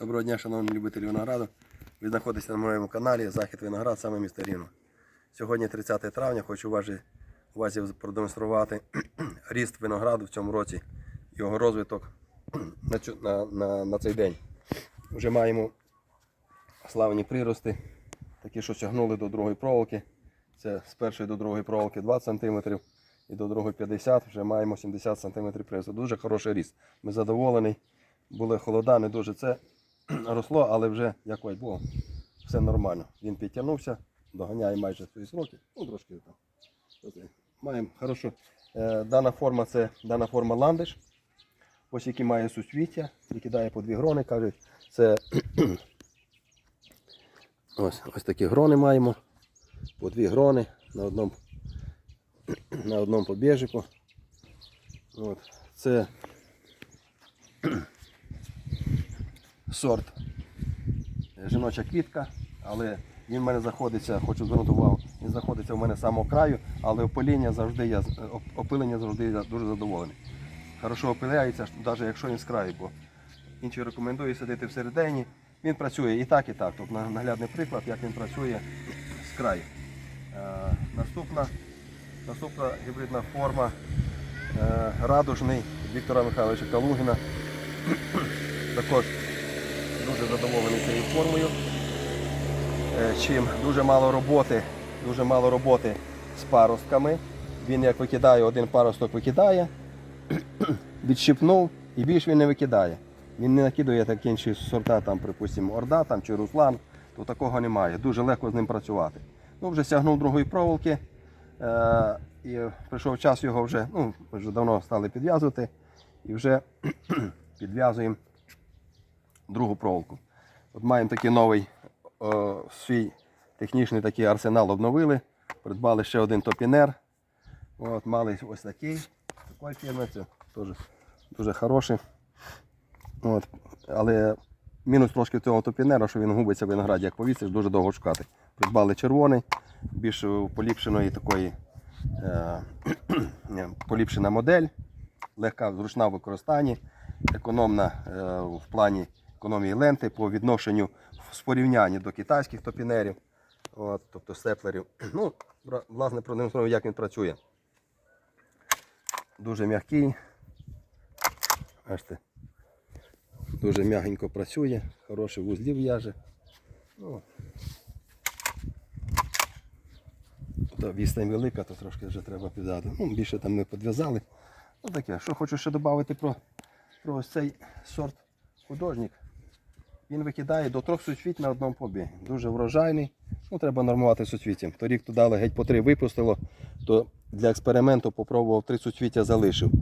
Доброго дня, шановні любителі винограду. Ви знаходитесь на моєму каналі Захід Виноград, саме місто Рівно. Сьогодні 30 травня, хочу увазі, увазі продемонструвати ріст винограду в цьому році, його розвиток на, на, на, на цей день. Вже маємо славні прирости, такі, що сягнули до другої проволоки. Це з першої до другої проволоки 20 см і до другої 50 вже маємо 70 см приросту. Дуже хороший ріст. Ми задоволені. Були холода, не дуже це росло, але вже, дякувати Богу, все нормально. Він підтягнувся, доганяє майже свої сроки. Ну, трошки там. Маємо хорошо. Е, дана форма це дана форма ландиш. Ось який має суцвіття, викидає по дві грони, кажуть, це ось, ось такі грони маємо. По дві грони на одному, на одному побіжику. От. Це сорт жіноча квітка, але він в мене знаходиться, хочу звернути увагу, він знаходиться в мене з самого краю, але опилення завжди я е, оп- опилення завжди я дуже задоволений. Хорошо опиляється, навіть якщо він з краю, бо інші рекомендую сидіти всередині. Він працює і так, і так. Тобто наглядний приклад, як він працює з краю. Е, наступна, наступна гібридна форма е, радужний Віктора Михайловича Калугіна. Також задоволений цією формою. Е, Чим дуже мало роботи, дуже мало роботи з паростками. Він як викидає, один паросток викидає, відщипнув і більш він не викидає. Він не накидує такі інші сорта, там, припустимо, Орда там, чи Руслан, то такого немає. Дуже легко з ним працювати. Ну, вже сягнув другої проволоки. Е, і прийшов час його вже, ну, вже давно стали підв'язувати. І вже підв'язуємо другу проволоку. От маємо такий новий о, свій технічний такий арсенал обновили. Придбали ще один топінер. От, мали ось такий. Такої фірми, це теж дуже хороший. От, але мінус трошки цього топінера, що він губиться в винограді, як повісиш, дуже довго шукати. Придбали червоний, більш поліпшеної такої е, поліпшена модель, легка, зручна в використанні, економна е, в плані економії ленти по відношенню в порівнянні до китайських топінерів, от, тобто степлерів. Ну, власне, продемонструю, як він працює. Дуже м'який. Бачите, дуже м'ягенько працює, хороший вузлів в'яже. Ну, то велика, то трошки вже треба піддати. Ну, більше там ми підв'язали. Ну таке, що хочу ще додати про, про ось цей сорт художник. Він викидає до трьох суцвіть на одному побігі. Дуже врожайний. Ну, треба нормувати суцвіттям. Торік туди геть по три випустило, то для експерименту попробував три суцвіття залишив.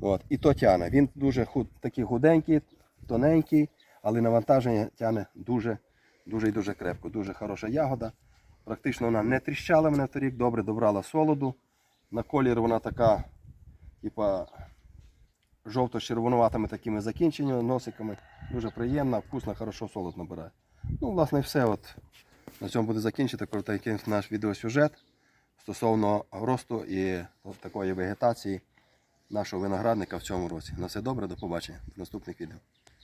От. І то тяне. Він дуже худ, такий худенький, тоненький, але навантаження тяне дуже, дуже і дуже крепко. Дуже хороша ягода. Практично вона не тріщала мене торік, добре добрала солоду. На колір вона така, типа жовто-червонуватими такими закінченнями, носиками. Дуже приємно, вкусно, хорошо солод набирає. Ну, власне, все. От. На цьому буде закінчити коротенький наш відеосюжет стосовно росту і такої вегетації нашого виноградника в цьому році. На все добре, до побачення. До наступних відео.